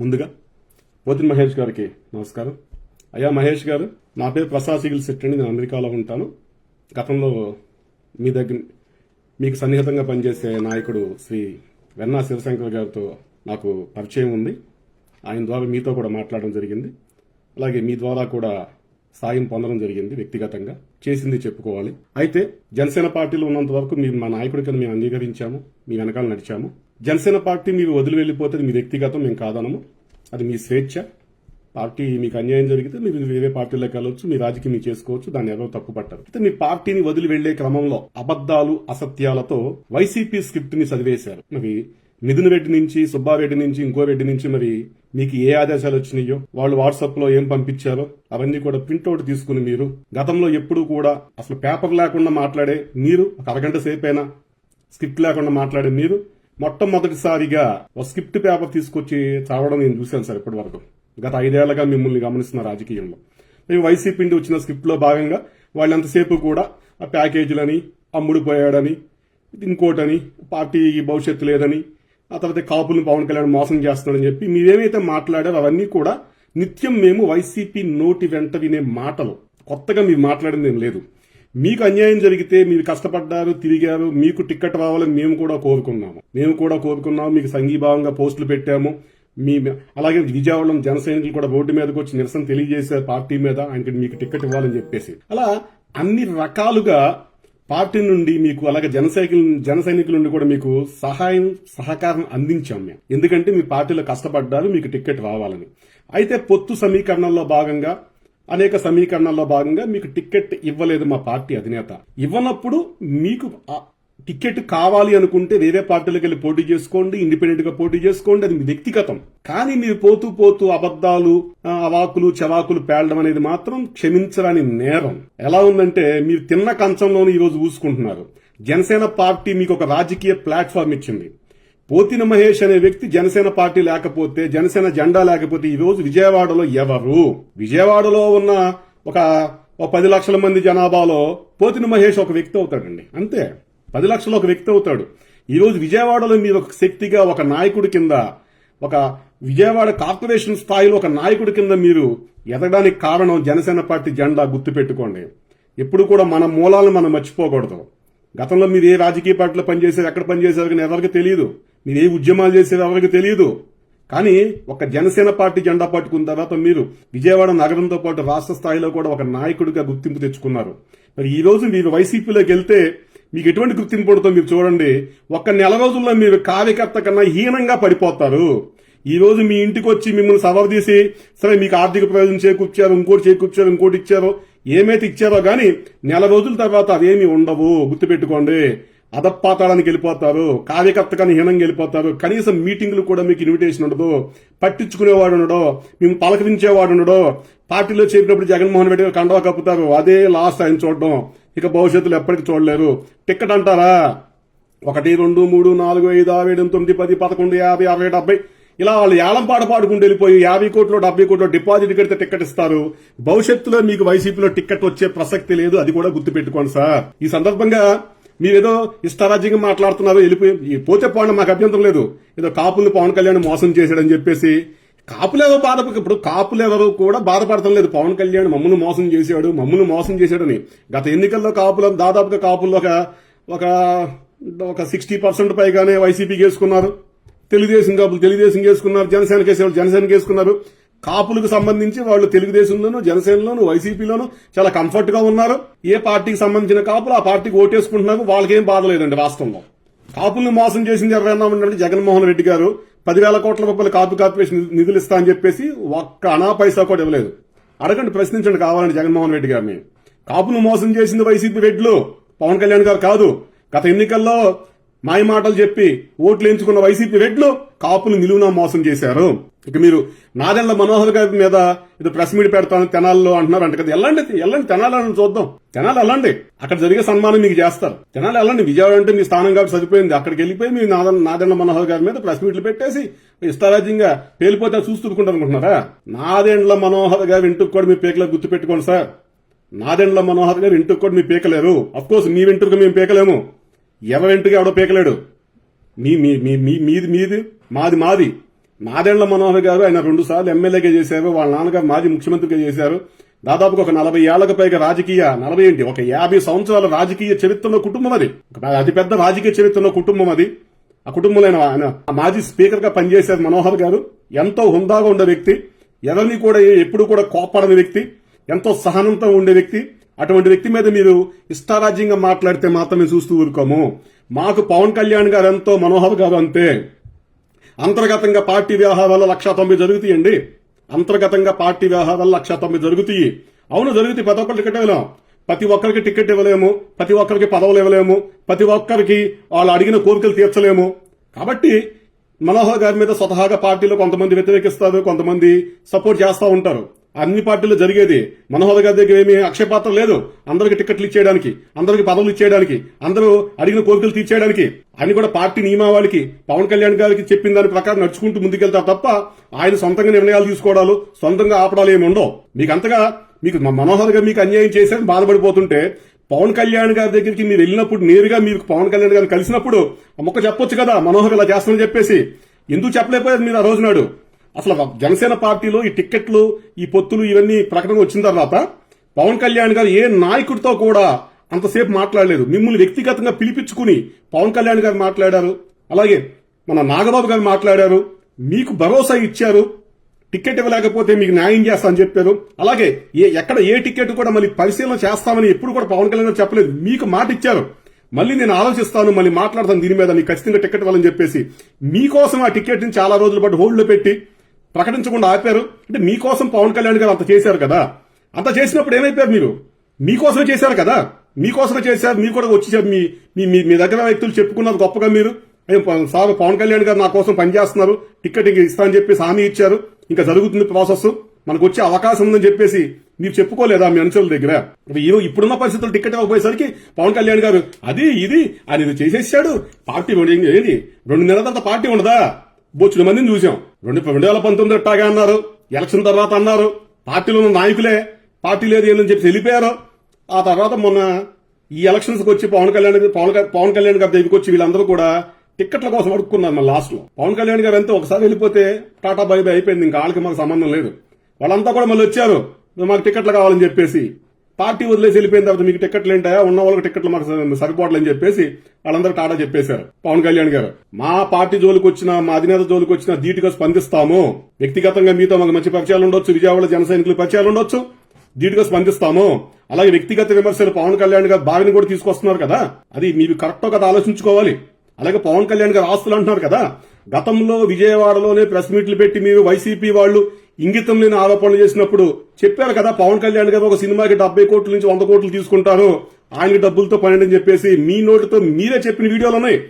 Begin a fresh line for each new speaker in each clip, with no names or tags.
ముందుగా పోతిన్ మహేష్ గారికి నమస్కారం. అయ్యా మహేష్ గారు నా పేరు ప్రసాద్ సిగిల్ సెట్ అండి. నేను అమెరికాలో ఉంటాను. గతంలో మీ దగ్గర మీకు సన్నిహితంగా పనిచేసే నాయకుడు శ్రీ వెన్నా శివశంకర్ గారితో నాకు పరిచయం ఉంది. ఆయన ద్వారా మీతో కూడా మాట్లాడడం జరిగింది. అలాగే మీ ద్వారా కూడా సాయం పొందడం జరిగింది వ్యక్తిగతంగా. చేసింది చెప్పుకోవాలి. అయితే జనసేన పార్టీలో ఉన్నంత వరకు మీరు మా నాయకుడి కింద మేము అంగీకరించాము. మీ వెనకాల నడిచాము. జనసేన పార్టీ మీరు వదిలి వెళ్ళిపోతే మీ వ్యక్తిగతం మేము కాదనము. అది మీ స్వేచ్ఛ. పార్టీ మీకు అన్యాయం జరిగితే మీరు వేరే పార్టీలోకి వెళ్ళొచ్చు మీ రాజకీయం మీరు చేసుకోవచ్చు దాన్ని ఎవరో తప్పుపట్టారు. అయితే మీ పార్టీని వదిలి వెళ్ళే క్రమంలో అబద్దాలు అసత్యాలతో వైసీపీ స్క్రిప్ట్ని చదివేశారు. మరి మిథున్ రెడ్డి నుంచి సుబ్బారెడ్డి నుంచి ఇంకో రెడ్డి నుంచి మరి మీకు ఏ ఆదేశాలు వచ్చినాయో వాళ్ళు వాట్సాప్లో ఏం పంపించారో అవన్నీ కూడా ప్రింట్అవుట్ తీసుకుని మీరు గతంలో ఎప్పుడూ కూడా అసలు పేపర్ లేకుండా మాట్లాడే మీరు ఒక అరగంట సేపైనా స్క్రిప్ట్ లేకుండా మాట్లాడే మీరు మొట్టమొదటిసారిగా ఒక స్క్రిప్ట్ పేపర్ తీసుకొచ్చి చదవడం నేను చూశాను సార్ ఇప్పటి వరకు గత ఐదేళ్ళుగా మిమ్మల్ని గమనిస్తున్న రాజకీయంలో. మేము వైసీపీ నుండి వచ్చిన స్క్రిప్ట్లో భాగంగా వాళ్ళంతసేపు కూడా ఆ ప్యాకేజీలని అమ్ముడు పోయాడని ఇంకోటని పార్టీ భవిష్యత్తు లేదని ఆ తర్వాత కాపులను పవన్ కళ్యాణ్ మోసం చేస్తున్నాడని చెప్పి మీరేమైతే మాట్లాడారో అవన్నీ కూడా నిత్యం మేము వైసీపీ నోటి వెంట వినే మాటలు. కొత్తగా మీరు మాట్లాడింది ఏం లేదు. మీకు అన్యాయం జరిగితే మీరు కష్టపడ్డారు తిరిగారు మీకు టిక్కెట్ రావాలని మేము కూడా కోరుకున్నాము. మేము కూడా కోరుకున్నాము మీకు సంఘీభావంగా పోస్టులు పెట్టాము. మీ అలాగే విజయవాడలో జన సైనికులు కూడా రోడ్డు మీదకి వచ్చి నిరసన తెలియజేశారు పార్టీ మీద ఆయనకి మీకు టిక్కెట్ ఇవ్వాలని చెప్పేసి. అలా అన్ని రకాలుగా పార్టీ నుండి మీకు అలాగే జన జన సైనికుల నుండి కూడా మీకు సహాయం సహకారం అందించాం మేము. ఎందుకంటే మీ పార్టీలో కష్టపడ్డారు మీకు టిక్కెట్ రావాలని. అయితే పొత్తు సమీకరణంలో భాగంగా అనేక సమీకరణాల్లో భాగంగా మీకు టిక్కెట్ ఇవ్వలేదు మా పార్టీ అధినేత. ఇవ్వనప్పుడు మీకు టికెట్ కావాలి అనుకుంటే వేరే పార్టీలకు వెళ్ళి పోటీ చేసుకోండి ఇండిపెండెంట్గా పోటీ చేసుకోండి అది మీ వ్యక్తిగతం. కానీ మీరు పోతూ పోతూ అబద్దాలు అవాకులు చవాకులు పేలడం అనేది మాత్రం క్షమించరాని నేరం. ఎలా ఉందంటే మీరు తిన్న కంచంలోనే ఈరోజు ఊసుకుంటున్నారు. జనసేన పార్టీ మీకు ఒక రాజకీయ ప్లాట్ఫామ్ ఇచ్చింది. పోతిన మహేష్ అనే వ్యక్తి జనసేన పార్టీ లేకపోతే జనసేన జెండా లేకపోతే ఈ రోజు విజయవాడలో ఎవరు? విజయవాడలో ఉన్న ఒక పది లక్షల మంది జనాభాలో పోతిన మహేష్ ఒక వ్యక్తి అవుతాడండి. అంతే. పది లక్షల ఒక వ్యక్తి అవుతాడు. ఈ రోజు విజయవాడలో మీరు ఒక శక్తిగా ఒక నాయకుడి కింద ఒక విజయవాడ కార్పొరేషన్ స్థాయిలో ఒక నాయకుడి కింద మీరు ఎదగడానికి కారణం జనసేన పార్టీ జెండా గుర్తుపెట్టుకోండి. ఎప్పుడు కూడా మన మూలాలను మనం మర్చిపోకూడదు. గతంలో మీరు ఏ రాజకీయ పార్టీలో పనిచేశారు ఎక్కడ పనిచేశారు కానీ ఎవరికి తెలియదు మీరు ఏ ఉద్యమాలు చేసేది ఎవరికి తెలియదు. కానీ ఒక జనసేన పార్టీ జెండా పట్టుకున్న తర్వాత మీరు విజయవాడ నగరంతో పాటు రాష్ట్ర స్థాయిలో కూడా ఒక నాయకుడిగా గుర్తింపు తెచ్చుకున్నారు. మరి ఈ రోజు మీరు వైసీపీలోకి వెళ్తే మీకు ఎటువంటి గుర్తింపు పడుతుందో మీరు చూడండి. ఒక్క నెల రోజుల్లో మీరు కార్యకర్త కన్నా హీనంగా పడిపోతారు. ఈ రోజు మీ ఇంటికి వచ్చి మిమ్మల్ని సవర్ తీసి సరే మీకు ఆర్థిక ప్రయోజనం చేకూర్చారు ఇంకోటి చేకూర్చారు ఇంకోటి ఇచ్చారో ఏమైతే ఇచ్చారో కానీ నెల రోజుల తర్వాత అవేమి ఉండవు. గుర్తుపెట్టుకోండి. అధపాతాళానికి వెళ్ళిపోతారు కార్యకర్తగా హీనంగా వెళ్ళిపోతారు. కనీసం మీటింగ్లు కూడా మీకు ఇన్విటేషన్ ఉండదు. పట్టించుకునేవాడు ఉండడు. మేము పలకరించేవాడు ఉండడు పార్టీలో చేరినప్పుడు జగన్మోహన్ రెడ్డి కండవ కండవా కప్పుతారు. అదే లాస్ట్ ఆయన చూడడం. ఇక భవిష్యత్తులో ఎప్పటికీ చూడలేరు. టిక్కెట్ అంటారా? ఒకటి రెండు మూడు నాలుగు ఐదు ఆరు ఏడు తొమ్మిది పది పదకొండు యాభై అరవై డెబ్బై. ఇలా వాళ్ళు ఏలం పాట పాడుకుంటూ వెళ్ళిపోయి యాభై కోట్లు డెబ్బై కోట్లు డిపాజిట్ కడితే టికెట్ ఇస్తారు. భవిష్యత్తులో మీకు వైసీపీలో టికెట్ వచ్చే ప్రసక్తి లేదు. అది కూడా గుర్తుపెట్టుకోండి సార్. ఈ సందర్భంగా మీరేదో ఇష్టారాజ్యంగా మాట్లాడుతున్నారు వెళ్ళిపోయి పోతే పోండి మాకు అభ్యంతరం లేదు. ఏదో కాపుల్ని పవన్ కళ్యాణ్ మోసం చేశాడని చెప్పేసి కాపులేదో బాధ ఇప్పుడు కాపులెవరు కూడా బాధపడటం లేదు. పవన్ కళ్యాణ్ మమ్మల్ని మోసం చేశాడు మమ్మల్ని మోసం చేశాడని. గత ఎన్నికల్లో కాపుల దాదాపుగా కాపుల్లో ఒక ఒక ఒక సిక్స్టీ పర్సెంట్ పైగానే వైసీపీకి వేసుకున్నారు తెలుగుదేశం కాపులు తెలుగుదేశం వేసుకున్నారు జనసేనకి వేసేవాళ్ళు జనసేనకి వేసుకున్నారు కాపులకు సంబంధించి వాళ్ళు తెలుగుదేశంలోను జనసేనలోను వైసీపీలోను చాలా కంఫర్ట్గా ఉన్నారు. ఏ పార్టీకి సంబంధించిన కాపులు ఆ పార్టీకి ఓటేసుకుంటున్నారు వాళ్ళకేం బాధ లేదండి రాష్ట్రంలో కాపుల్ని మోసం చేసింది ఎవరైనా ఉండండి జగన్మోహన్ రెడ్డి గారు. పదివేల కోట్ల రూపాయలు కాపు కార్పొరేషన్ నిధులు ఇస్తా అని చెప్పేసి ఒక్క అనా పైసా కూడా ఇవ్వలేదు. అడగండి ప్రశ్నించండి కావాలండి జగన్మోహన్ రెడ్డి గారిని. కాపులు మోసం చేసింది వైసీపీ రెడ్లు. పవన్ కళ్యాణ్ గారు కాదు. గత ఎన్నికల్లో మాయ మాటలు చెప్పి ఓట్లు ఎంచుకున్న వైసీపీ రెడ్లు కాపులు నిలువునా మోసం చేశారు. ఇక మీరు నాదెండ్ల మనోహర్ గారి మీద ఇది ప్రెస్ మీట్ పెడతాను తెనాల్లో అంటున్నారు అంట కదా. ఎల్లండి వెళ్ళండి తెనాలని చూద్దాం. తెనాలి వెళ్ళండి అక్కడ జరిగే సన్మానం మీకు చేస్తారు. తెనాలి వెళ్ళండి విజయవాడ అంటే మీ స్థానం కాబట్టి సరిపోయింది అక్కడికి వెళ్ళిపోయి మీ నాదెండ్ల నాదెండ్ల మనోహర్ గారి మీద ప్రెస్ మీట్లు పెట్టేసి ఇష్టారాజ్యంగా పేలిపోతే చూస్తుకుంటారు అనుకుంటున్నారా నాదెండ్ల మనోహర్ గారి ఇంటికి కూడా మీ పేకలకు గుర్తు పెట్టుకోండి సార్. నాదెండ్ల మనోహర్ గారు ఇంటికి కూడా మీ పీకలేరు. అఫ్ కోర్స్ మీ వెంట్రుక మేము పీకలేము. ఎవరి వెంట్రుక ఎవడో పీకలేడు. మీ మీ మీ మీ- మీది మీది మాది మాది. మాదేళ్ళ మనోహర్ గారు ఆయన రెండు సార్లు ఎమ్మెల్యేగా చేశారు వాళ్ళ నాన్నగారు మాజీ ముఖ్యమంత్రిగా చేశారు. దాదాపుగా ఒక నలభై ఏళ్ళకు పైగా రాజకీయ నలభై ఏంటి? ఒక యాభై సంవత్సరాల రాజకీయ చరిత్రలో కుటుంబం అది. అతిపెద్ద రాజకీయ చరిత్రలో కుటుంబం అది. ఆ కుటుంబంలో ఆయన- ఆయన మాజీ స్పీకర్గా పనిచేశారు మనోహర్ గారు. ఎంతో హుందాగా ఉండే వ్యక్తి. ఎవరిని కూడా ఎప్పుడు కూడా కోపడని వ్యక్తి. ఎంతో సహనంతో ఉండే వ్యక్తి. అటువంటి వ్యక్తి మీద మీరు ఇష్టారాజ్యంగా మాట్లాడితే మాత్రమే చూస్తూ ఊరుకోము. మాకు పవన్ కళ్యాణ్ గారు ఎంతో మనోహర్ గారు అంతే. అంతర్గతంగా పార్టీ వ్యవహారాల లక్ష తొంభై జరుగుతాయండి. అంతర్గతంగా పార్టీ వ్యవహారాలు లక్ష తొంభై జరుగుతాయి. అవును జరుగుతాయి ప్రతి ఒక్కరు టికెట్ ఇవ్వలేము ప్రతి ఒక్కరికి టికెట్ ఇవ్వలేము. ప్రతి ఒక్కరికి పదవులు ఇవ్వలేము. ప్రతి ఒక్కరికి వాళ్ళు అడిగిన కోరికలు తీర్చలేము. కాబట్టి మనోహర్ గారి మీద స్వతహాగా పార్టీలో కొంతమంది వ్యతిరేకిస్తారు కొంతమంది సపోర్ట్ చేస్తూ ఉంటారు. అన్ని పార్టీలు జరిగేది. మనోహర్ గారి దగ్గర ఏమీ అక్షయపాత్ర లేదు. అందరికి టికెట్లు ఇచ్చేయడానికి అందరికి పదవులు ఇచ్చేయడానికి అందరూ అడిగిన కోరికలు తీర్చేయడానికి. అని కూడా పార్టీ నియమావళికి పవన్ కళ్యాణ్ గారికి చెప్పిన దాని ప్రకారం నడుచుకుంటూ ముందుకెళ్తారు తప్ప ఆయన సొంతంగా నిర్ణయాలు తీసుకోవడాలు సొంతంగా ఆపడాలు ఏమి ఉండవు. మీకు అంతగా మీకు మనోహర్ గారు మీకు అన్యాయం చేశారని బాధపడిపోతుంటే పవన్ కళ్యాణ్ గారి దగ్గరికి మీరు వెళ్ళినప్పుడు నేరుగా మీకు పవన్ కళ్యాణ్ గారిని కలిసినప్పుడు మొక్క చెప్పొచ్చు కదా మనోహర్ ఇలా చేస్తామని చెప్పేసి. ఎందుకు చెప్పలేకపోయారు మీరు ఆ రోజు నాడు? అసలు జనసేన పార్టీలో ఈ టిక్కెట్లు ఈ పొత్తులు ఇవన్నీ ప్రకటన వచ్చిన తర్వాత పవన్ కళ్యాణ్ గారు ఏ నాయకుడితో కూడా అంతసేపు మాట్లాడలేదు. మిమ్మల్ని వ్యక్తిగతంగా పిలిపించుకుని పవన్ కళ్యాణ్ గారు మాట్లాడారు. అలాగే మన నాగబాబు గారు మాట్లాడారు. మీకు భరోసా ఇచ్చారు. టికెట్ ఇవ్వలేకపోతే మీకు న్యాయం చేస్తా అని చెప్పారు. అలాగే ఏ ఎక్కడ ఏ టికెట్ కూడా మళ్ళీ పరిశీలన చేస్తామని ఎప్పుడు కూడా పవన్ కళ్యాణ్ గారు చెప్పలేదు. మీకు మాట ఇచ్చారు. మళ్ళీ నేను ఆలోచిస్తాను మళ్ళీ మాట్లాడతాను దీని మీద. నీకు ఖచ్చితంగా టికెట్ ఇవ్వాలని చెప్పేసి మీకోసం ఆ టికెట్ని చాలా రోజుల పాటు హోల్డ్లో పెట్టి ప్రకటించకుండా ఆపారు. అంటే మీకోసం పవన్ కళ్యాణ్ గారు అంత చేశారు కదా. అంత చేసినప్పుడు ఏమైపోయారు మీరు? మీకోసమే చేశారు కదా? మీకోసమే చేశారు? మీరు కూడా వచ్చి మీ మీ- మీ దగ్గర వ్యక్తులు చెప్పుకున్నారు గొప్పగా మీరు. సార్ పవన్ కళ్యాణ్ గారు నా కోసం పనిచేస్తున్నారు. టికెట్ ఇంక ఇస్తా అని చెప్పేసి హామీ ఇచ్చారు. ఇంకా జరుగుతుంది ప్రాసెస్ మనకు వచ్చే అవకాశం ఉందని చెప్పేసి మీరు చెప్పుకోలేదా మీ అనుచరుల దగ్గర? ఇప్పుడున్న పరిస్థితులు టికెట్ ఇవ్వకపోయేసరికి పవన్ కళ్యాణ్ గారు అది ఇది ఆయన ఇది చేసేసాడు. పార్టీ ఏంటి ఏంటి రెండు నెలల తర్వాత పార్టీ ఉండదా? బొచ్చుల మందిని చూసాం రెండు రెండు వేల పంతొమ్మిది అట్టాగా అన్నారు. ఎలక్షన్ తర్వాత అన్నారు. పార్టీలో ఉన్న నాయకులే పార్టీ లేదు ఏందని చెప్పి వెళ్ళిపోయారు. ఆ తర్వాత మొన్న ఈ ఎలక్షన్స్కి వచ్చి పవన్ కళ్యాణ్ పవన్ పవన్ కళ్యాణ్ గారి దగ్గరికి వచ్చి వీళ్ళందరూ కూడా టిక్కెట్ల కోసం అడుక్కున్నారు మన లాస్ట్లో. పవన్ కళ్యాణ్ గారు అంతా ఒకసారి వెళ్ళిపోతే టాటా బై బై అయిపోయింది ఇంకా వాళ్ళకి మాకు సంబంధం లేదు. వాళ్ళంతా కూడా మళ్ళీ వచ్చారు. మాకు టికెట్లు కావాలని చెప్పేసి పార్టీ వదిలేసి వెళ్ళిపోయిన తర్వాత మీకు టికెట్లు ఏంటాయా ఉన్న వాళ్ళకి టికెట్లు మాకు సరిపోవట్లేదు అని చెప్పేసి వాళ్ళందరూ టాటా చెప్పేశారు. పవన్ కళ్యాణ్ గారు మా పార్టీ జోలికి వచ్చిన మా అధినేత జోలికి వచ్చిన ధీటుగా స్పందిస్తాము. వ్యక్తిగతంగా మీతో మాకు మంచి పరిచయాలు ఉండొచ్చు విజయవాడ జన సైనికులు పరిచయాలు ఉండొచ్చు ధీటుగా స్పందిస్తాము. అలాగే వ్యక్తిగత విమర్శలు పవన్ కళ్యాణ్ గారు బావిని కూడా తీసుకొస్తున్నారు కదా? అది మీరు కరెక్టో కదా ఆలోచించుకోవాలి. అలాగే పవన్ కళ్యాణ్ గారు ఆస్తులు అంటున్నారు కదా? గతంలో విజయవాడలోనే ప్రెస్ మీట్లు పెట్టి మీరు వైసీపీ వాళ్ళు ఇంగితం లేని ఆరోపణలు చేసినప్పుడు చెప్పారు కదా పవన్ కళ్యాణ్ గారు ఒక సినిమాకి డెబ్బై కోట్ల నుంచి వంద కోట్లు తీసుకుంటారు ఆయనకి డబ్బులతో పని చెప్పేసి మీ నోటితో మీరే చెప్పిన వీడియోలు ఉన్నాయి.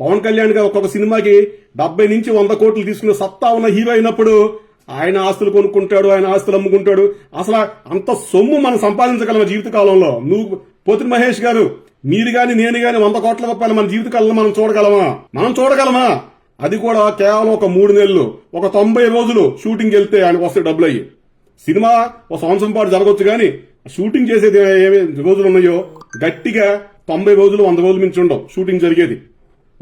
పవన్ కళ్యాణ్ గారు ఒక్కొక్క సినిమాకి డెబ్బై నుంచి వంద కోట్లు తీసుకునే సత్తా ఉన్న హీరో అయినప్పుడు ఆయన ఆస్తులు కొనుక్కుంటాడు ఆయన ఆస్తులు అమ్ముకుంటాడు. అసలు అంత సొమ్ము మనం సంపాదించగలమా జీవితకాలంలో? నువ్వు పోతిన మహేష్ గారు మీరు గాని నేను గాని వంద కోట్ల రూపాయలు మన జీవితకాలంలో మనం చూడగలమా? మనం చూడగలమా? అది కూడా కేవలం ఒక మూడు నెలలు ఒక తొంభై రోజులు షూటింగ్ వెళ్తే ఆయనకు వస్తే డబ్బులు అయ్యి. సినిమా ఒక సంవత్సరం పాటు జరగవచ్చు కానీ షూటింగ్ చేసేది ఏమి రోజులు ఉన్నాయో గట్టిగా తొంభై రోజులు వంద రోజులు మించి ఉండవు షూటింగ్ జరిగేది.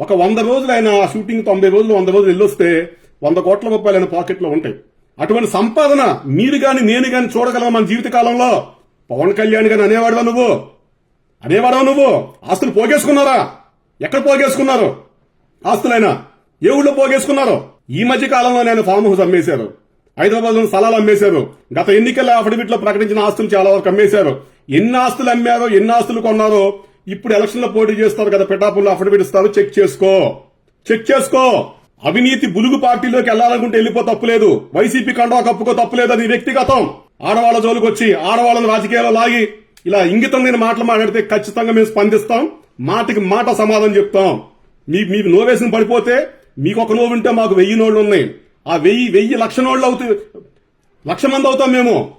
ఒక వంద రోజులు ఆయన షూటింగ్ తొంభై రోజులు వంద రోజులు వెళ్ళొస్తే వంద కోట్ల రూపాయలు ఆయన పాకెట్లో ఉంటాయి. అటువంటి సంపాదన మీరు కానీ నేను కానీ చూడగలం మన జీవితకాలంలో పవన్ కళ్యాణ్ కానీ అనేవాడువా నువ్వు? అనేవాడవా నువ్వు? ఆస్తులు పోగేసుకున్నారా? ఎక్కడ పోగేసుకున్నారు? ఆస్తులైనా? ఏ ఊళ్ళో పోగేసుకున్నారు? ఈ మధ్య కాలంలో నేను ఫామ్ హౌస్ అమ్మేశారు. హైదరాబాద్లో స్థలాలు అమ్మేశారు. గత ఎన్నికల అఫిడవిట్లో ప్రకటించిన ఆస్తులు చాలా వరకు అమ్మేశారు. ఎన్ని ఆస్తులు అమ్మారో ఎన్ని ఆస్తులు కొన్నారో ఇప్పుడు ఎలక్షన్లో పోటీ చేస్తారు కదా పిఠాపుల్లో అఫిడవిట్ ఇస్తారు చెక్ చేసుకో. చెక్ చేసుకో. అవినీతి బులుగు పార్టీలోకి వెళ్ళాలనుకుంటే వెళ్ళిపో తప్పులేదు వైసీపీ కండవా కప్పుకో తప్పులేదు అది వ్యక్తిగతం. ఆడవాళ్ళ జోలికి వచ్చి ఆడవాళ్ళని రాజకీయాల్లో లాగి ఇలా ఇంగితం నేను మాటలు మాట్లాడితే ఖచ్చితంగా మేము స్పందిస్తాం. మాటకి మాట సమాధానం చెప్తాం. మీ మీ నోవేసిన పడిపోతే మీకు ఒక నోవు ఉంటే మాకు వెయ్యి నోళ్ళు ఉన్నాయి. ఆ వెయ్యి వెయ్యి లక్ష నోళ్ళు అవుతాయి లక్ష మంది అవుతాం మేము.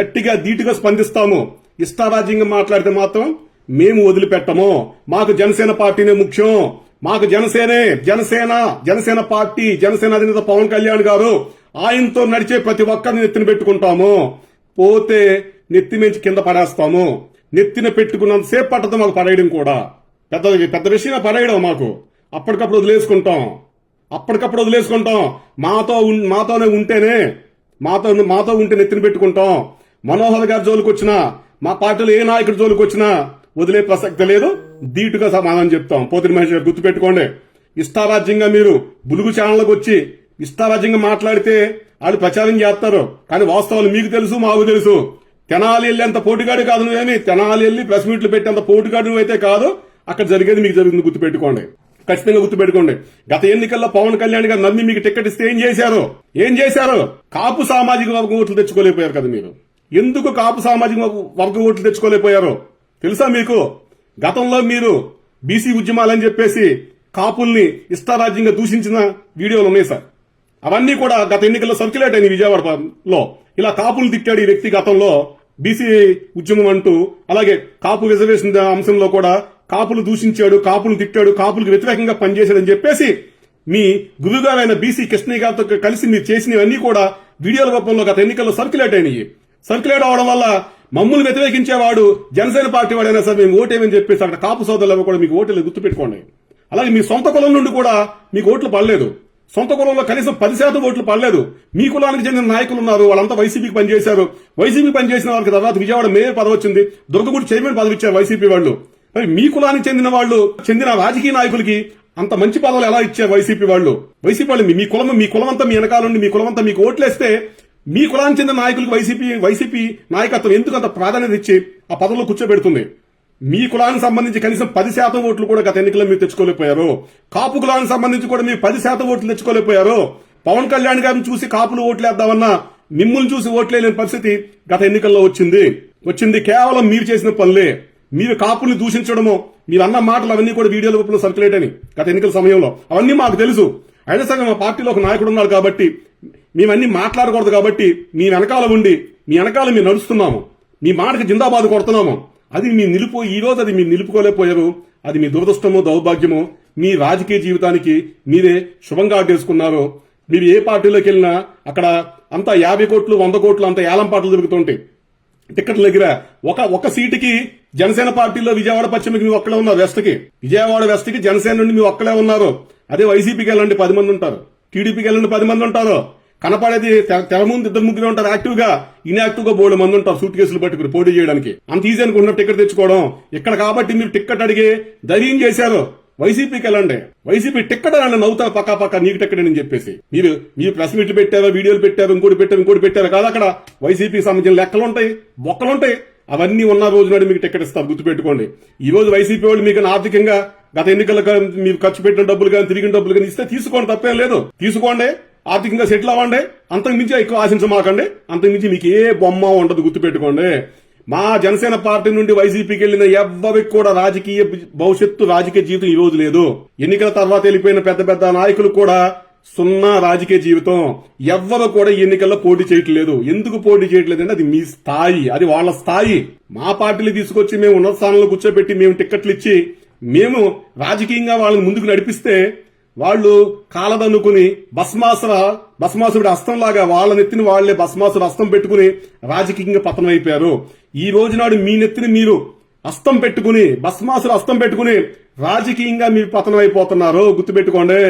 గట్టిగా ధీటుగా స్పందిస్తాము. ఇష్టారాజ్యంగా మాట్లాడితే మాత్రం మేము వదిలిపెట్టము. మాకు జనసేన పార్టీనే ముఖ్యం. మాకు జనసేనే జనసేన జనసేన పార్టీ జనసేన అధినేత పవన్ కళ్యాణ్ గారు ఆయనతో నడిచే ప్రతి ఒక్కరిని నెత్తిన పెట్టుకుంటాము. పోతే నెత్తి మించి కింద పడేస్తాము. నెత్తిన పెట్టుకున్నంత సేపు పట్టదు మాకు పడేయడం కూడా. పెద్ద పెద్ద విషయం పడేయడం మాకు. అప్పటికప్పుడు వదిలేసుకుంటాం. అప్పటికప్పుడు వదిలేసుకుంటాం. మాతో మాతోనే ఉంటేనే మాతో మాతో ఉంటే నెత్తిన పెట్టుకుంటాం. మనోహర్ గారి జోలికి వచ్చినా మా పార్టీలో ఏ నాయకుడి జోలికి వచ్చినా వదిలే ప్రసక్తి లేదు. ధీటుగా సమాధానం చెప్తాం. పోతిరి మహేష్ గారు గుర్తుపెట్టుకోండి. ఇష్టారాజ్యంగా మీరు బులుగు ఛానళ్ళకు వచ్చి ఇష్టారాజ్యంగా మాట్లాడితే వాళ్ళు ప్రచారం చేస్తారు. కానీ వాస్తవాలు మీకు తెలుసు మాకు తెలుసు. తెనాలి వెళ్ళి అంత పోటీగాడు కాదు నువ్వేమి? తెనాలి వెళ్ళి ప్రెస్ మీట్లు పెట్టేంత పోటీగాడు నువ్వైతే కాదు. అక్కడ జరిగేది మీకు జరుగుతుంది గుర్తుపెట్టుకోండి. ఖచ్చితంగా గుర్తుపెట్టుకోండి. గత ఎన్నికల్లో పవన్ కళ్యాణ్ గారు నమ్మి మీకు టికెట్ ఇస్తే ఏం చేశారు? ఏం చేశారు? కాపు సామాజిక వర్గం ఓట్లు తెచ్చుకోలేకపోయారు కదా మీరు. ఎందుకు కాపు సామాజిక వర్గం ఓట్లు తెచ్చుకోలేకపోయారు? తెలుసా మీకు? గతంలో మీరు బీసీ ఉద్యమాలని చెప్పేసి కాపుల్ని ఇష్టారాజ్యంగా దూషించిన వీడియోలు ఉన్నాయి సార్. అవన్నీ కూడా గత ఎన్నికల్లో సర్క్యులేట్ అయింది విజయవాడలో. ఇలా కాపులు తిట్టాడు ఈ వ్యక్తి గతంలో బీసీ ఉద్యమం అంటూ అలాగే కాపు రిజర్వేషన్ అంశంలో కూడా కాపులు దూషించాడు కాపులు తిట్టాడు కాపులకు వ్యతిరేకంగా పనిచేశాడని చెప్పేసి మీ గురుగారైన బీసీ కృష్ణయ్య గారితో కలిసి మీరు చేసినవన్నీ కూడా వీడియోల రూపంలో గత ఎన్నికల్లో సర్క్యులేట్ అయినాయి. సర్క్యులేట్ అవడం వల్ల మమ్మల్ని వ్యతిరేకించేవాడు జనసేన పార్టీ వాడైనా సరే మేము ఓటేమని చెప్పేసి అక్కడ కాపు సోదరులు కూడా మీకు ఓటేలు గుర్తుపెట్టుకోండి. అలాగే మీ సొంత కులం నుండి కూడా మీకు ఓట్లు పడలేదు. సొంత కులంలో కనీసం పది శాతం ఓట్లు పడలేదు. మీ కులానికి చెందిన నాయకులు ఉన్నారు వాళ్ళంతా వైసీపీకి పనిచేశారు. వైసీపీ పనిచేసిన వాళ్ళకి తర్వాత విజయవాడ మేయర్ పదవి వచ్చింది. దుర్గగుడి చైర్మన్ పదవి ఇచ్చారు వైసీపీ వాళ్ళు. మరి మీ కులానికి చెందిన వాళ్ళు చెందిన రాజకీయ నాయకులకి అంత మంచి పదవులు ఎలా ఇచ్చారు వైసీపీ వాళ్ళు? వైసీపీ వాళ్ళు మీ- మీ కులం మీ కులమంతా మీ వెనకాల నుండి మీ కులమంతా మీకు ఓట్లేస్తే మీ కులానికి చెందిన నాయకులకు వైసీపీ వైసీపీ నాయకత్వం ఎందుకు అంత ప్రాధాన్యత ఇచ్చి ఆ పదవుల్లో కూర్చోబెడుతుంది? మీ కులానికి సంబంధించి కనీసం పది శాతం ఓట్లు కూడా గత ఎన్నికల్లో మీరు తెచ్చుకోలేకపోయారు. కాపు కులానికి సంబంధించి కూడా మీరు పది శాతం ఓట్లు తెచ్చుకోలేకపోయారు. పవన్ కళ్యాణ్ గారిని చూసి కాపులు ఓట్లేద్దామన్నా మిమ్మల్ని చూసి ఓట్లేని పరిస్థితి గత ఎన్నికల్లో వచ్చింది. వచ్చింది కేవలం మీరు చేసిన పనులే. మీరు కాపుల్ని దూషించడము మీరు అన్న మాటలు అవన్నీ కూడా వీడియోల రూపంలో సర్క్యులేట్ అని గత ఎన్నికల సమయంలో. అవన్నీ మాకు తెలుసు. అయినా సరే మా పార్టీలో ఒక నాయకుడు ఉన్నాడు కాబట్టి మేమన్నీ మాట్లాడకూడదు కాబట్టి మీ వెనకాల ఉండి మీ వెనకాల మేము నడుస్తున్నాము. మీ మాటకి జిందాబాద్ కొడుతున్నాము. అది మీ నిలుపు ఈ రోజు అది మీరు నిలుపుకోలేకపోయారు. అది మీ దురదృష్టమో దౌర్భాగ్యమో మీ రాజకీయ జీవితానికి మీరే శుభంగా చేసుకున్నారు. మీరు ఏ పార్టీలోకి వెళ్ళినా అక్కడ అంతా యాభై కోట్లు వంద కోట్లు అంత ఏలం పాటలు దొరుకుతుంటాయి టికెట్ల దగ్గర ఒక ఒక సీటుకి జనసేన పార్టీలో విజయవాడ పశ్చిమకి మీ ఒక్కడే ఉన్నారు వెస్ట్కి. విజయవాడ వెస్ట్కి జనసేన నుండి మీ ఒక్కలే ఉన్నారు. అదే వైసీపీకి వెళ్ళండి పది మంది ఉంటారు. టీడీపీకి వెళ్ళండి పది మంది ఉంటారు. కనపడేది తె- తెర ముందు ఇద్దరు ముగ్గురు ఉంటారు యాక్టివ్గా ఇన్యాక్టివ్గా బోర్డు మంది ఉంటారు సూట్ కేసులు పట్టుకుని పోటీ చేయడానికి. అంత ఈజీ అనుకుంటున్న టికెట్ తెచ్చుకోవడం. ఇక్కడ కాబట్టి మీరు టికెట్ అడిగి ధైర్యం చేశారు. వైసీపీకి వెళ్ళండి. వైసీపీ టిక్కెట్ అని నవ్వుతారు పక్క పక్క నీకు టిక్కెట్ అని చెప్పేసి. మీరు మీరు ప్రెస్ మీట్లు పెట్టారు వీడియోలు పెట్టారు ఇంకోటి పెట్టారు ఇంకోటి పెట్టారు. కాదు అక్కడ వైసీపీ సంబంధించిన లెక్కలు ఉంటాయి బొక్కలు ఉంటాయి అవన్నీ ఉన్న రోజు నాడు మీకు టికెట్ ఇస్తారు గుర్తుపెట్టుకోండి. ఈ రోజు వైసీపీ వాళ్ళు మీకు ఆర్థికంగా గత ఎన్నికలకు మీరు ఖర్చు పెట్టిన డబ్బులు కానీ తిరిగిన డబ్బులు కానీ ఇస్తే తీసుకోండి తప్పేం లేదు. తీసుకోండి. ఆర్థికంగా సెటిల్ అవ్వండి. అంతకుమించి ఎక్కువ ఆశించమాకండి అంతకుమించి మీకు ఏ బొమ్మ ఉండదు. గుర్తుపెట్టుకోండి. మా జనసేన పార్టీ నుండి వైసీపీకి వెళ్ళిన ఎవ్వరికి కూడా రాజకీయ భవిష్యత్తు రాజకీయ జీవితం ఈ రోజు లేదు. ఎన్నికల తర్వాత వెళ్ళిపోయిన పెద్ద పెద్ద నాయకులు కూడా సున్నా రాజకీయ జీవితం ఎవ్వరు కూడా ఎన్నికల్లో పోటీ చేయట్లేదు. ఎందుకు పోటీ చేయట్లేదు అంటే అది మీ స్థాయి అది వాళ్ళ స్థాయి. మా పార్టీలు తీసుకొచ్చి మేము ఉన్నత స్థానంలో కూర్చోబెట్టి మేము టిక్కెట్లు ఇచ్చి మేము రాజకీయంగా వాళ్ళని ముందుకు నడిపిస్తే వాళ్ళు కాలదన్నుకుని భస్మాసుర భస్మాసురుడి అస్తంలాగా వాళ్ళ నెత్తిని వాళ్ళే భస్మాసుడు అస్తం పెట్టుకుని రాజకీయంగా పతనం అయిపోయారు ఈ రోజు నాడు మీ నెత్తిని మీరు అస్తం పెట్టుకుని భస్మాసుడు అస్తం పెట్టుకుని రాజకీయంగా మీరు పతనం అయిపోతున్నారు గుర్తుపెట్టుకోండి.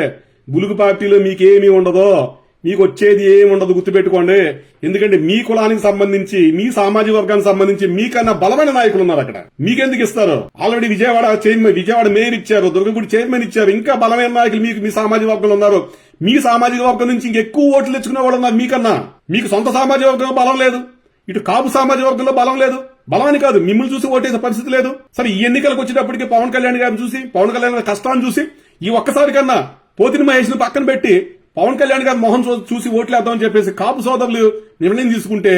బులుగు పార్టీలో మీకేమీ ఉండదో మీకు వచ్చేది ఏమి ఉండదు గుర్తుపెట్టుకోండి. ఎందుకంటే మీ కులానికి సంబంధించి మీ సామాజిక వర్గానికి సంబంధించి మీకన్నా బలమైన నాయకులు ఉన్నారు అక్కడ. మీకెందుకు ఇస్తారు? Already Vijayawada chairman Vijayawada mayor ఇచ్చారు దుర్గగుడి చైర్మన్ ఇచ్చారు. ఇంకా బలమైన నాయకులు మీకు మీ సామాజిక వర్గంలో ఉన్నారు. మీ సామాజిక వర్గం నుంచి ఇంకెక్కువ ఓట్లు తెచ్చుకునే వాళ్ళు ఉన్నారు మీకన్నా. మీకు సొంత సామాజిక వర్గంలో బలం లేదు. ఇటు కాపు సామాజిక వర్గంలో బలం లేదు. బలమని కాదు మిమ్మల్ని చూసి ఓటేసే పరిస్థితి లేదు. సరే ఈ ఎన్నికలకు వచ్చేటప్పటికి పవన్ కళ్యాణ్ గారిని చూసి పవన్ కళ్యాణ్ గారి కష్టాన్ని చూసి ఈ ఒక్కసారి కన్నా పోతిని మహేష్ పక్కన పెట్టి పవన్ కళ్యాణ్ గారి మొహం చూసి ఓట్లేద్దామని చెప్పేసి కాపు సోదరులు నిర్ణయం తీసుకుంటే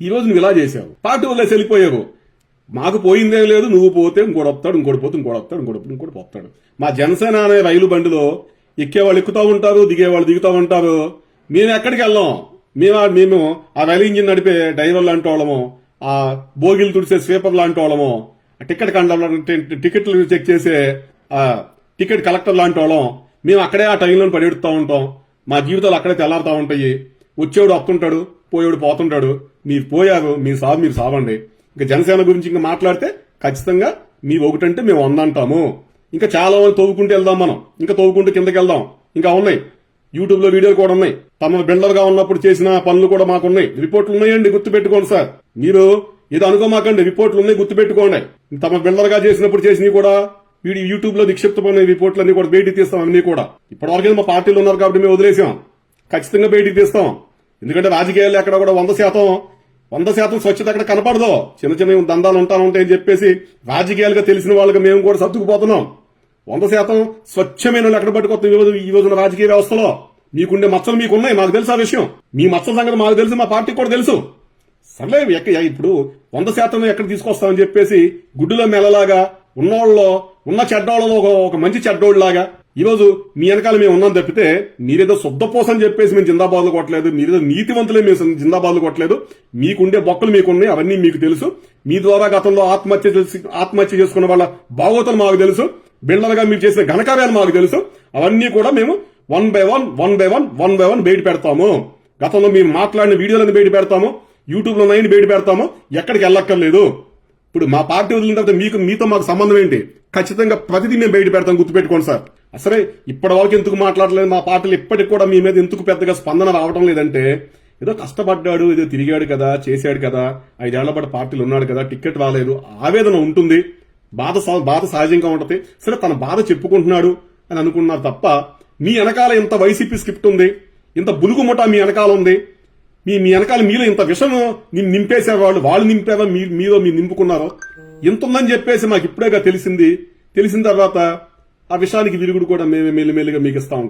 ఈ రోజు నువ్వు ఇలా చేసావు పార్టీ వదిలేసి వెళ్ళిపోయావు. మాకు పోయిందేం లేదు నువ్వు పోతే ఇంకోటి వస్తాడు ఇంకోటి పోతే ఇంకోటి వస్తాడు ఇంకోటి ఇంకోటి పోతాడు. మా జనసేన అనే రైలు బండిలో ఎక్కేవాళ్ళు ఎక్కుతూ ఉంటారు దిగేవాళ్ళు దిగుతూ ఉంటారు. మేము ఎక్కడికి వెళ్ళాం? మేము మేము ఆ రైలు ఇంజిన్ నడిపే డ్రైవర్ లాంటి వాళ్ళము ఆ బోగిలు తుడిసే స్వీపర్ లాంటి వాళ్ళము టికెట్ కండ టికెట్లు చెక్ చేసే టికెట్ కలెక్టర్ లాంటి వాళ్ళం. మేము అక్కడే ఆ టైంలో పరిగెడుతూ ఉంటాం. మా జీవితాలు అక్కడే తెల్లారుతూ ఉంటాయి. వచ్చేవాడు వస్తుంటాడు పోయేవాడు పోతుంటాడు. మీరు పోయారు మీ సాగు మీరు సావండి ఇంకా జనసేన గురించి ఇంకా మాట్లాడితే ఖచ్చితంగా మీ ఒకటంటే మేము వందంటాము. ఇంకా చాలా మంది తవ్వుకుంటూ వెళ్దాం మనం. ఇంకా తవ్వుకుంటూ కిందకి వెళ్దాం. ఇంకా ఉన్నాయి. యూట్యూబ్లో వీడియోలు కూడా ఉన్నాయి. తమ బిల్డర్గా ఉన్నప్పుడు చేసిన పనులు కూడా మాకు ఉన్నాయి. రిపోర్ట్లు ఉన్నాయండి గుర్తుపెట్టుకోండి సార్. మీరు ఏదో అనుకోమాకండి రిపోర్ట్లు ఉన్నాయి గుర్తుపెట్టుకోండి. తమ బిల్డర్గా చేసినప్పుడు చేసినవి కూడా వీడి యూట్యూబ్లో నిక్షిప్తమైన రిపోర్ట్లు అన్ని కూడా బయటికి తీస్తాం అన్ని కూడా. ఇప్పటివరకు మా పార్టీలు ఉన్నారు కాబట్టి మేము వదిలేసాం. ఖచ్చితంగా బయటికి తీస్తాం. ఎందుకంటే రాజకీయాలు ఎక్కడ కూడా వంద శాతం వంద శాతం స్వచ్ఛత అక్కడ కనపడదు. చిన్న చిన్న దందాలు ఉంటాను ఉంటాయని చెప్పేసి రాజకీయాలుగా తెలిసిన వాళ్ళకి మేము కూడా సర్దుకుపోతున్నాం. వంద శాతం స్వచ్ఛమైన వాళ్ళు ఎక్కడ పట్టుకొస్తాం ఈ రోజున రాజకీయ వ్యవస్థలో? మీకుండే మచ్చలు మీకున్నాయి మాకు తెలుసు ఆ విషయం. మీ మచ్చల సంగతి మాకు తెలుసు మా పార్టీకి కూడా తెలుసు. సర్లే ఎక్క ఇప్పుడు వంద శాతం ఎక్కడ తీసుకొస్తామని చెప్పేసి గుడ్డులో మెల్లలాగా ఉన్నోళ్ళలో ఉన్న చెడ్డోళ్ళలో ఒక ఒక మంచి చెడ్డోళ్ళలాగా. ఈ రోజు మీ వెనకాల మేము ఉన్నాం తప్పితే మీరేదో శుద్ధపోసని చెప్పేసి మేము జిందాబాద్లు కొట్టలేదు. మీరేదో నీతివంతులే మేము జిందాబాద్లు కొట్టలేదు. మీకుండే బొక్కలు మీకున్నాయి అవన్నీ మీకు తెలుసు. మీ ద్వారా గతంలో ఆత్మహత్య చేసి ఆత్మహత్య చేసుకున్న వాళ్ళ భాగోతులు మాకు తెలుసు. బిల్డర్గా మీరు చేసిన ఘనకార్యాలు మాకు తెలుసు. అవన్నీ కూడా మేము one by one one by one one by one బయట పెడతాము. గతంలో మీరు మాట్లాడిన వీడియోలను బయట పెడతాము. యూట్యూబ్లో నైన్ బయట పెడతాము. ఎక్కడికి వెళ్ళక్కర్లేదు. ఇప్పుడు మా పార్టీ వదిలిన తర్వాత మీకు మీతో మాకు సంబంధం ఏంటి? ఖచ్చితంగా ప్రతిదీ మేము బయట పెడతాం గుర్తుపెట్టుకోండి సార్. అసలే ఇప్పటి వరకు ఎందుకు మాట్లాడలేదు మా పార్టీలు ఇప్పటికి కూడా మీ మీద ఎందుకు పెద్దగా స్పందన రావడం లేదంటే ఏదో కష్టపడ్డాడు ఏదో తిరిగాడు కదా చేశాడు కదా ఐదేళ్ళ పాటు పార్టీలు ఉన్నాడు కదా టికెట్ రాలేదు ఆవేదన ఉంటుంది బాధ బాధ సహజంగా ఉంటుంది. సరే తన బాధ చెప్పుకుంటున్నాడు అని అనుకున్నారు తప్ప మీ వెనకాల ఇంత వైసీపీ స్క్రిప్ట్ ఉంది ఇంత బులుగు ముఠా మీ వెనకాల ఉంది మీ మీ వెనకాల మీలో ఇంత విషం నింపేసేవాళ్ళు వాళ్ళు నింపేదో మీ మీలో మీరు నింపుకున్నారో? ఇంత ఉందని చెప్పేసి మాకు ఇప్పుడేగా తెలిసింది. తెలిసిన తర్వాత ఆ విషయానికి విరుగుడు కూడా మేము మెల్లిమెల్లిగా మీకు ఇస్తా ఉంటాం.